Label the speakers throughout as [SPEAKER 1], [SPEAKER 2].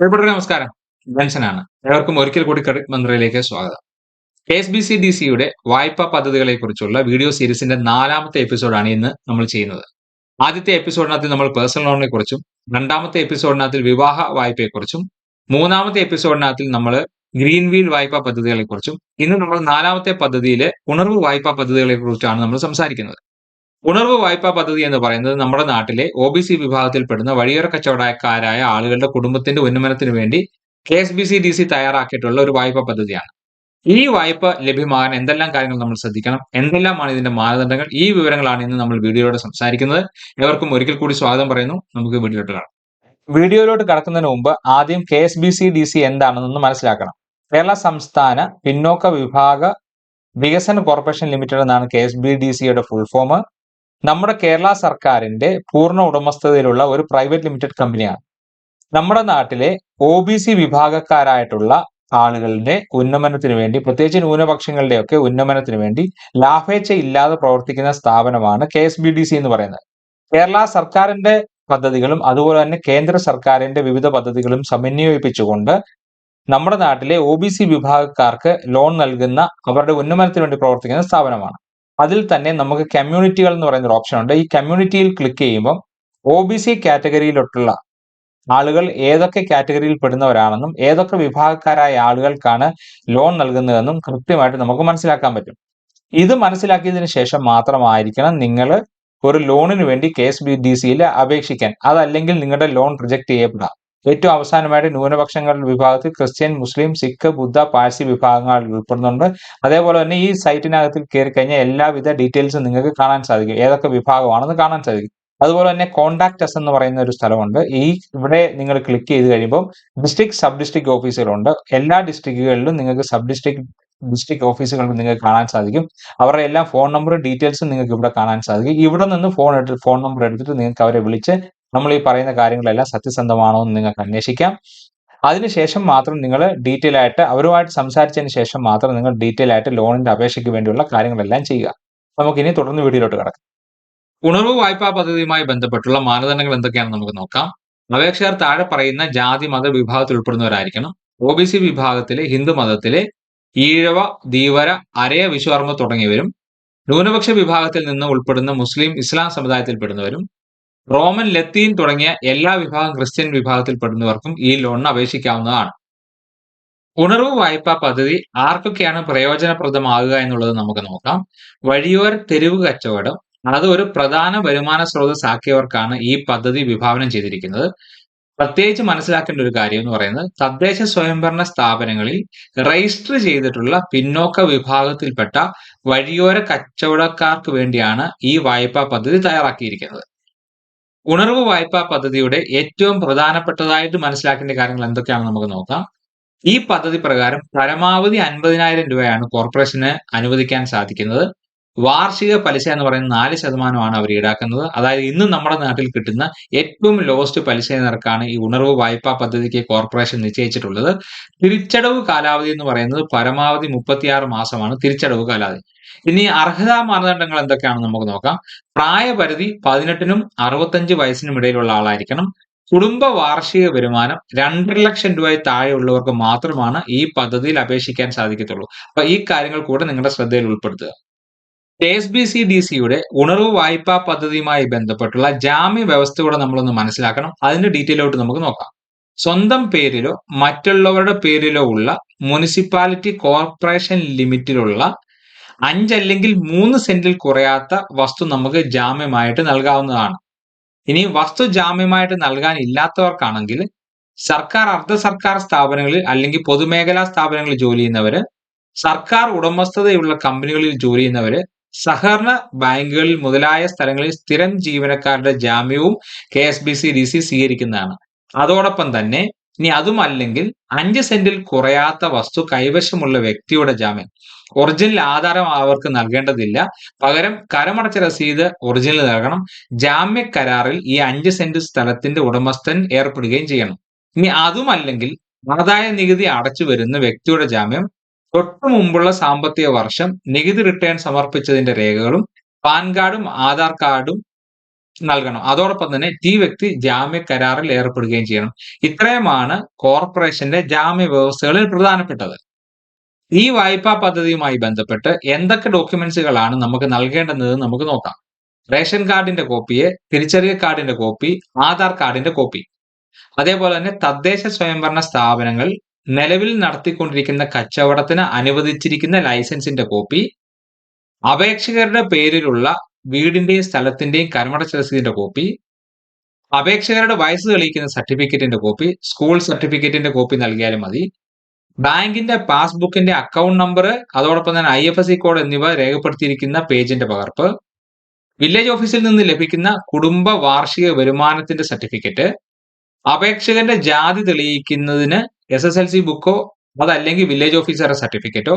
[SPEAKER 1] പ്രിയപ്പെട്ടവരെ നമസ്കാരം. ബെൻഷനാണ് ഏവർക്കും ഒരിക്കൽ കൂടി ക്രെഡിറ്റ് മന്ത്രിയിലേക്ക് സ്വാഗതം. എസ് ബി സി ഡി സിയുടെ വായ്പാ പദ്ധതികളെ കുറിച്ചുള്ള വീഡിയോ സീരീസിന്റെ നാലാമത്തെ എപ്പിസോഡാണ് ഇന്ന് നമ്മൾ ചെയ്യുന്നത്. ആദ്യത്തെ എപ്പിസോഡിനകത്ത് നമ്മൾ പേഴ്സണൽ ലോണിനെ കുറിച്ചും രണ്ടാമത്തെ എപ്പിസോഡിനകത്ത് വിവാഹ വായ്പയെക്കുറിച്ചും മൂന്നാമത്തെ എപ്പിസോഡിനകത്തിൽ നമ്മൾ ഗ്രീൻ വീൽ വായ്പാ പദ്ധതികളെ കുറിച്ചും ഇന്ന് നമ്മൾ നാലാമത്തെ പദ്ധതിയിലെ ഉണർവ് വായ്പാ പദ്ധതികളെ കുറിച്ചാണ് നമ്മൾ സംസാരിക്കുന്നത്. ഉണർവ് വായ്പാ പദ്ധതി എന്ന് പറയുന്നത് നമ്മുടെ നാട്ടിലെ ഒ ബി സി വിഭാഗത്തിൽപ്പെടുന്ന വഴിയോര കച്ചവടക്കാരായ ആളുകളുടെ കുടുംബത്തിന്റെ ഉന്നമനത്തിന് വേണ്ടി K S B C D C തയ്യാറാക്കിയിട്ടുള്ള ഒരു വായ്പാ പദ്ധതിയാണ്. ഈ വായ്പ ലഭ്യമാകാൻ എന്തെല്ലാം കാര്യങ്ങൾ നമ്മൾ ശ്രദ്ധിക്കണം? എന്തെല്ലാമാണ് ഇതിന്റെ മാനദണ്ഡങ്ങൾ? ഈ വിവരങ്ങളാണ് ഇന്ന് നമ്മൾ വീഡിയോയിലൂടെ സംസാരിക്കുന്നത്. എവർക്കും ഒരിക്കൽ കൂടി സ്വാഗതം പറയുന്നു. നമുക്ക് വീഡിയോയിലോട്ട് കാണാം വീഡിയോയിലോട്ട് കടക്കുന്നതിന് മുമ്പ് ആദ്യം K S B C D C എന്താണെന്നൊന്ന് മനസ്സിലാക്കണം. കേരള സംസ്ഥാന പിന്നോക്ക വിഭാഗ വികസന കോർപ്പറേഷൻ ലിമിറ്റഡ് എന്നാണ് കെ എസ് ബി ഡി സിയുടെ ഫുൾ ഫോം നമ്മുടെ കേരള സർക്കാരിന്റെ പൂർണ ഉടമസ്ഥതയിലുള്ള ഒരു പ്രൈവറ്റ് ലിമിറ്റഡ് കമ്പനിയാണ് നമ്മുടെ നാട്ടിലെ ഒ ബി സി വിഭാഗക്കാരായിട്ടുള്ള ആളുകളുടെ ഉന്നമനത്തിന് വേണ്ടി പ്രത്യേകിച്ച് ന്യൂനപക്ഷങ്ങളുടെയൊക്കെ ഉന്നമനത്തിന് വേണ്ടി ലാഭേച്ഛ ഇല്ലാതെ പ്രവർത്തിക്കുന്ന സ്ഥാപനമാണ് K S B D C എന്ന് പറയുന്നത്. കേരള സർക്കാരിന്റെ പദ്ധതികളും അതുപോലെ തന്നെ കേന്ദ്ര സർക്കാരിന്റെ വിവിധ പദ്ധതികളും സമന്വയിപ്പിച്ചുകൊണ്ട് നമ്മുടെ നാട്ടിലെ ഒ ബി സി വിഭാഗക്കാർക്ക് ലോൺ നൽകുന്ന അവരുടെ ഉന്നമനത്തിന് വേണ്ടി പ്രവർത്തിക്കുന്ന സ്ഥാപനമാണ്. അതിൽ തന്നെ നമുക്ക് കമ്മ്യൂണിറ്റികൾ എന്ന് പറയുന്ന ഒരു ഓപ്ഷൻ ഉണ്ട്. ഈ കമ്മ്യൂണിറ്റിയിൽ ക്ലിക്ക് ചെയ്യുമ്പോൾ ഒ ബി സി കാറ്റഗറിയിലോട്ടുള്ള ആളുകൾ ഏതൊക്കെ കാറ്റഗറിയിൽ പെടുന്നവരാണെന്നും ഏതൊക്കെ വിഭാഗക്കാരായ ആളുകൾക്കാണ് ലോൺ നൽകുന്നതെന്നും കൃത്യമായിട്ട് നമുക്ക് മനസ്സിലാക്കാൻ പറ്റും. ഇത് മനസ്സിലാക്കിയതിനു ശേഷം മാത്രമായിരിക്കണം നിങ്ങൾ ഒരു ലോണിന് വേണ്ടി കെ എസ് ബി ഡി സിയിൽ അപേക്ഷിക്കാൻ. അതല്ലെങ്കിൽ നിങ്ങളുടെ ലോൺ റിജക്ട് ചെയ്യപ്പെടാം. ഏറ്റവും അവസാനമായിട്ട് ന്യൂനപക്ഷങ്ങളുടെ വിഭാഗത്തിൽ ക്രിസ്ത്യൻ മുസ്ലിം സിഖ് ബുദ്ധ പാഴ്സി വിഭാഗങ്ങൾ ഉൾപ്പെടുന്നുണ്ട്. അതേപോലെ തന്നെ ഈ സൈറ്റിനകത്ത് കയറി കഴിഞ്ഞാൽ എല്ലാവിധ ഡീറ്റെയിൽസും നിങ്ങൾക്ക് കാണാൻ സാധിക്കും. ഏതൊക്കെ വിഭാഗമാണെന്ന് കാണാൻ സാധിക്കും. അതുപോലെ തന്നെ കോണ്ടാക്ട് എസ് എന്ന് പറയുന്ന ഒരു സ്ഥലമുണ്ട്. ഈ ഇവിടെ നിങ്ങൾ ക്ലിക്ക് ചെയ്ത് കഴിയുമ്പോൾ ഡിസ്ട്രിക്ട് സബ് ഡിസ്ട്രിക്ട് ഓഫീസുകളുണ്ട് എല്ലാ ഡിസ്ട്രിക്റ്റുകളിലും നിങ്ങൾക്ക് സബ് ഡിസ്ട്രിക്ട് ഡിസ്ട്രിക്ട് ഓഫീസുകൾ നിങ്ങൾക്ക് കാണാൻ സാധിക്കും. അവരുടെ എല്ലാ ഫോൺ നമ്പറും ഡീറ്റെയിൽസും നിങ്ങൾക്ക് ഇവിടെ കാണാൻ സാധിക്കും. ഇവിടെ നിന്ന് ഫോൺ എടുത്ത് ഫോൺ നമ്പർ എടുത്തിട്ട് നിങ്ങൾക്ക് അവരെ വിളിച്ച് നമ്മൾ ഈ പറയുന്ന കാര്യങ്ങളെല്ലാം സത്യസന്ധമാണോ എന്ന് നിങ്ങൾക്ക് അന്വേഷിക്കാം. അതിനുശേഷം മാത്രം നിങ്ങൾ ഡീറ്റെയിൽ ആയിട്ട് അവരുമായിട്ട് സംസാരിച്ചതിന് ശേഷം മാത്രം നിങ്ങൾ ഡീറ്റെയിൽ ആയിട്ട് ലോണിന്റെ അപേക്ഷയ്ക്ക് വേണ്ടിയുള്ള കാര്യങ്ങളെല്ലാം ചെയ്യുക. നമുക്ക് ഇനി തുടർന്ന് വീഡിയോയിലോട്ട് കിടക്കാം. ഉണർവ് വായ്പാ പദ്ധതിയുമായി ബന്ധപ്പെട്ടുള്ള മാനദണ്ഡങ്ങൾ എന്തൊക്കെയാണെന്ന് നമുക്ക് നോക്കാം. അപേക്ഷകർ താഴെ പറയുന്ന ജാതി മത വിഭാഗത്തിൽ ഉൾപ്പെടുന്നവരായിരിക്കണം. ഒ ബി സി വിഭാഗത്തിലെ ഹിന്ദു മതത്തിലെ ഈഴവ ധീവര അരയ വിശ്വർമ്മ തുടങ്ങിയവരും ന്യൂനപക്ഷ വിഭാഗത്തിൽ നിന്ന് ഉൾപ്പെടുന്ന മുസ്ലിം ഇസ്ലാം സമുദായത്തിൽപ്പെടുന്നവരും റോമൻ ലത്തീൻ തുടങ്ങിയ എല്ലാ വിഭാഗം ക്രിസ്ത്യൻ വിഭാഗത്തിൽപ്പെടുന്നവർക്കും ഈ ലോണിന് അപേക്ഷിക്കാവുന്നതാണ്. ഉണർവ് വായ്പാ പദ്ധതി ആർക്കൊക്കെയാണ് പ്രയോജനപ്രദമാകുക എന്നുള്ളത് നമുക്ക് നോക്കാം. വഴിയോര തെരുവ് കച്ചവടം അത് ഒരു പ്രധാന വരുമാന സ്രോതസ് ആക്കിയവർക്കാണ് ഈ പദ്ധതി വിഭാവനം ചെയ്തിരിക്കുന്നത്. പ്രത്യേകിച്ച് മനസ്സിലാക്കേണ്ട ഒരു കാര്യം എന്ന് പറയുന്നത് തദ്ദേശ സ്വയംഭരണ സ്ഥാപനങ്ങളിൽ രജിസ്റ്റർ ചെയ്തിട്ടുള്ള പിന്നോക്ക വിഭാഗത്തിൽപ്പെട്ട വഴിയോര കച്ചവടക്കാർക്ക് വേണ്ടിയാണ് ഈ വായ്പാ പദ്ധതി തയ്യാറാക്കിയിരിക്കുന്നത്. ഉണർവ് വായ്പാ പദ്ധതിയുടെ ഏറ്റവും പ്രധാനപ്പെട്ടതായിട്ട് മനസ്സിലാക്കേണ്ട കാര്യങ്ങൾ എന്തൊക്കെയാണെന്ന് നമുക്ക് നോക്കാം. ഈ പദ്ധതി പ്രകാരം പരമാവധി അൻപതിനായിരം രൂപയാണ് കോർപ്പറേഷന് അനുവദിക്കാൻ സാധിക്കുന്നത്. വാർഷിക പലിശ എന്ന് പറയുന്നത് നാല് ശതമാനമാണ് അവർ ഈടാക്കുന്നത്. അതായത് ഇന്ന് നമ്മുടെ നാട്ടിൽ കിട്ടുന്ന ഏറ്റവും ലോസ്റ്റ് പലിശ നിരക്കാണ് ഈ ഉണർവ് വായ്പാ പദ്ധതിക്ക് കോർപ്പറേഷൻ നിശ്ചയിച്ചിട്ടുള്ളത്. തിരിച്ചടവ് കാലാവധി എന്ന് പറയുന്നത് പരമാവധി മുപ്പത്തിയാറ് മാസമാണ് തിരിച്ചടവ് കാലാവധി. ഇനി അർഹതാ മാനദണ്ഡങ്ങൾ എന്തൊക്കെയാണെന്ന് നമുക്ക് നോക്കാം. പ്രായപരിധി പതിനെട്ടിനും അറുപത്തഞ്ച് വയസ്സിനും ഇടയിലുള്ള ആളായിരിക്കണം. കുടുംബ വാർഷിക വരുമാനം രണ്ടര ലക്ഷം രൂപയിൽ താഴെയുള്ളവർക്ക് മാത്രമാണ് ഈ പദ്ധതിയിൽ അപേക്ഷിക്കാൻ സാധിക്കത്തുള്ളൂ. അപ്പൊ ഈ കാര്യങ്ങൾ കൂടെ നിങ്ങളുടെ ശ്രദ്ധയിൽ ഉൾപ്പെടുത്തുക. എസ് ബി സി ഡി സിയുടെ ഉണർവ് വായ്പാ പദ്ധതിയുമായി ബന്ധപ്പെട്ടുള്ള ജാമ്യ വ്യവസ്ഥ കൂടെ നമ്മളൊന്ന് മനസ്സിലാക്കണം. അതിന്റെ ഡീറ്റെയിലോട്ട് നമുക്ക് നോക്കാം. സ്വന്തം പേരിലോ മറ്റുള്ളവരുടെ പേരിലോ ഉള്ള മുനിസിപ്പാലിറ്റി കോർപ്പറേഷൻ ലിമിറ്റിലുള്ള അഞ്ചല്ലെങ്കിൽ മൂന്ന് സെന്റിൽ കുറയാത്ത വസ്തു നമുക്ക് ജാമ്യമായിട്ട് നൽകാവുന്നതാണ്. ഇനി വസ്തു ജാമ്യമായിട്ട് നൽകാൻ ഇല്ലാത്തവർക്കാണെങ്കിൽ സർക്കാർ അർദ്ധ സർക്കാർ സ്ഥാപനങ്ങളിൽ അല്ലെങ്കിൽ പൊതുമേഖലാ സ്ഥാപനങ്ങളിൽ ജോലി ചെയ്യുന്നവര് സർക്കാർ ഉടമസ്ഥതയുള്ള കമ്പനികളിൽ ജോലി ചെയ്യുന്നവര് സഹകരണ ബാങ്കുകളിൽ മുതലായ സ്ഥലങ്ങളിൽ സ്ഥിരം ജീവനക്കാരുടെ ജാമ്യവും K S B C D C സ്വീകരിക്കുന്നതാണ്. അതോടൊപ്പം തന്നെ ഇനി അതുമല്ലെങ്കിൽ അഞ്ച് സെന്റിൽ കുറയാത്ത വസ്തു കൈവശമുള്ള വ്യക്തിയുടെ ജാമ്യം. ഒറിജിനൽ ആധാരം അവർക്ക് നൽകേണ്ടതില്ല. പകരം കരമടച്ച രസീത് ഒറിജിനൽ നൽകണം. ജാമ്യ കരാറിൽ ഈ അഞ്ച് സെന്റ് സ്ഥലത്തിന്റെ ഉടമസ്ഥൻ ഏർപ്പെടുകയും ചെയ്യണം. ഇനി അതുമല്ലെങ്കിൽ ആദായ നികുതി അടച്ചു വരുന്ന വ്യക്തിയുടെ ജാമ്യം തൊട്ടു മുമ്പുള്ള സാമ്പത്തിക വർഷം നികുതി റിട്ടേൺ സമർപ്പിച്ചതിന്റെ രേഖകളും പാൻ കാർഡും ആധാർ കാർഡും നൽകണം. അതോടൊപ്പം തന്നെ ഈ വ്യക്തി ജാമ്യ കരാറിൽ ഏർപ്പെടുകയും ചെയ്യണം. ഇത്രയുമാണ് കോർപ്പറേഷന്റെ ജാമ്യ വ്യവസ്ഥകളിൽ പ്രധാനപ്പെട്ടത്. ഈ വായ്പാ പദ്ധതിയുമായി ബന്ധപ്പെട്ട് എന്തൊക്കെ ഡോക്യുമെന്റ്സുകളാണ് നമുക്ക് നൽകേണ്ടത് നമുക്ക് നോക്കാം. റേഷൻ കാർഡിന്റെ കോപ്പിയെ തിരിച്ചറിയൽ കാർഡിന്റെ കോപ്പി ആധാർ കാർഡിന്റെ കോപ്പി. അതേപോലെ തന്നെ തദ്ദേശ സ്വയംഭരണ സ്ഥാപനങ്ങൾ നിലവിൽ നടത്തിക്കൊണ്ടിരിക്കുന്ന കച്ചവടത്തിന് അനുവദിച്ചിരിക്കുന്ന ലൈസൻസിന്റെ കോപ്പി അപേക്ഷകരുടെ പേരിലുള്ള വീടിന്റെയും സ്ഥലത്തിന്റെയും കരമടച്ച കോപ്പി അപേക്ഷകരുടെ വയസ്സ് തെളിയിക്കുന്ന സർട്ടിഫിക്കറ്റിന്റെ കോപ്പി സ്കൂൾ സർട്ടിഫിക്കറ്റിന്റെ കോപ്പി നൽകിയാലും മതി. ബാങ്കിന്റെ പാസ്ബുക്കിന്റെ അക്കൗണ്ട് നമ്പർ അതോടൊപ്പം തന്നെ I F S C code എന്നിവ രേഖപ്പെടുത്തിയിരിക്കുന്ന പേജിന്റെ പകർപ്പ് വില്ലേജ് ഓഫീസിൽ നിന്ന് ലഭിക്കുന്ന കുടുംബ വാർഷിക വരുമാനത്തിന്റെ സർട്ടിഫിക്കറ്റ് അപേക്ഷകന്റെ ജാതി തെളിയിക്കുന്നതിന് എസ് എസ് എൽ സി ബുക്കോ അതല്ലെങ്കിൽ വില്ലേജ് ഓഫീസറുടെ സർട്ടിഫിക്കറ്റോ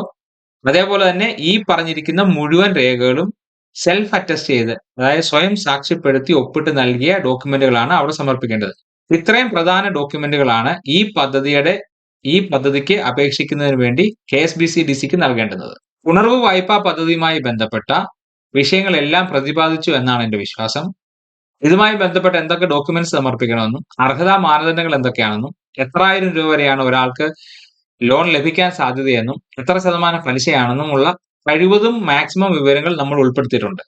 [SPEAKER 1] അതേപോലെ തന്നെ ഈ പറഞ്ഞിരിക്കുന്ന മുഴുവൻ രേഖകളും സെൽഫ് അറ്റസ്റ്റ് ചെയ്ത് അതായത് സ്വയം സാക്ഷ്യപ്പെടുത്തി ഒപ്പിട്ട് നൽകിയ ഡോക്യുമെന്റുകളാണ് അവിടെ സമർപ്പിക്കേണ്ടത്. ഇത്രയും പ്രധാന ഡോക്യുമെന്റുകളാണ് ഈ പദ്ധതിയുടെ ഈ പദ്ധതിക്ക് അപേക്ഷിക്കുന്നതിന് വേണ്ടി K S B C D സിക്ക് നൽകേണ്ടത്. ഉണർവ് വായ്പാ പദ്ധതിയുമായി ബന്ധപ്പെട്ട വിഷയങ്ങളെല്ലാം പ്രതിപാദിച്ചു എന്നാണ് എന്റെ വിശ്വാസം. ഇതുമായി ബന്ധപ്പെട്ട എന്തൊക്കെ ഡോക്യുമെന്റ്സ് സമർപ്പിക്കണമെന്നും അർഹതാ മാനദണ്ഡങ്ങൾ എന്തൊക്കെയാണെന്നും എത്രായിരം രൂപ വരെയാണ് ഒരാൾക്ക് ലോൺ ലഭിക്കാൻ സാധ്യതയെന്നും എത്ര ശതമാനം പലിശയാണെന്നും ഉള്ള കഴിവതും മാക്സിമം വിവരങ്ങൾ നമ്മൾ ഉൾപ്പെടുത്തിയിട്ടുണ്ട്.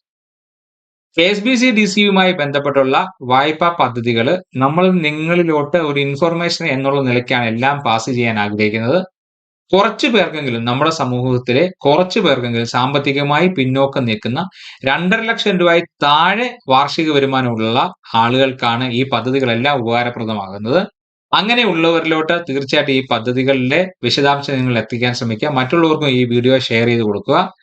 [SPEAKER 1] K S B C D സിയുമായി ബന്ധപ്പെട്ടുള്ള വായ്പാ പദ്ധതികൾ നമ്മൾ നിങ്ങളിലോട്ട് ഒരു ഇൻഫർമേഷൻ എന്നുള്ള നിലയ്ക്കാണ് എല്ലാം പാസ് ചെയ്യാൻ ആഗ്രഹിക്കുന്നത്. കുറച്ചു പേർക്കെങ്കിലും നമ്മുടെ സമൂഹത്തിലെ കുറച്ചു പേർക്കെങ്കിലും സാമ്പത്തികമായി പിന്നോക്കം നിൽക്കുന്ന രണ്ടര ലക്ഷം രൂപയിൽ താഴെ വാർഷിക വരുമാനമുള്ള ആളുകൾക്കാണ് ഈ പദ്ധതികളെല്ലാം ഉപകാരപ്രദമാകുന്നത്. അങ്ങനെയുള്ളവരിലോട്ട് തീർച്ചയായിട്ടും ഈ പദ്ധതികളിലെ വിശദാംശം നിങ്ങൾ എത്തിക്കാൻ ശ്രമിക്കുക. മറ്റുള്ളവർക്കും ഈ വീഡിയോ ഷെയർ ചെയ്ത് കൊടുക്കുക.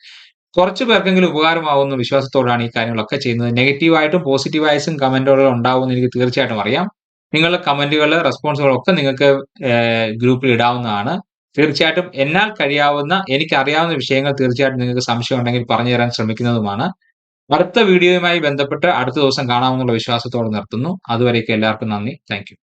[SPEAKER 1] കുറച്ചു പേർക്കെങ്കിലും ഉപകാരമാവുന്ന വിശ്വാസത്തോടാണ് ഈ കാര്യങ്ങളൊക്കെ ചെയ്യുന്നത്. നെഗറ്റീവായിട്ടും പോസിറ്റീവായിട്ടും കമന്റുകൾ ഉണ്ടാവുമെന്ന് എനിക്ക് തീർച്ചയായിട്ടും അറിയാം. നിങ്ങളുടെ കമന്റുകൾ റെസ്പോൺസുകളൊക്കെ നിങ്ങൾക്ക് ഗ്രൂപ്പിൽ ഇടാവുന്നതാണ്. തീർച്ചയായിട്ടും എന്നാൽ കഴിയാവുന്ന എനിക്ക് അറിയാവുന്ന വിഷയങ്ങൾ തീർച്ചയായിട്ടും നിങ്ങൾക്ക് സംശയം ഉണ്ടെങ്കിൽ പറഞ്ഞു തരാൻ ശ്രമിക്കുന്നതുമാണ്. അടുത്ത വീഡിയോയുമായി ബന്ധപ്പെട്ട് അടുത്ത ദിവസം കാണാമെന്നുള്ള വിശ്വാസത്തോടെ നിർത്തുന്നു. അതുവരേക്കും എല്ലാവർക്കും നന്ദി. താങ്ക്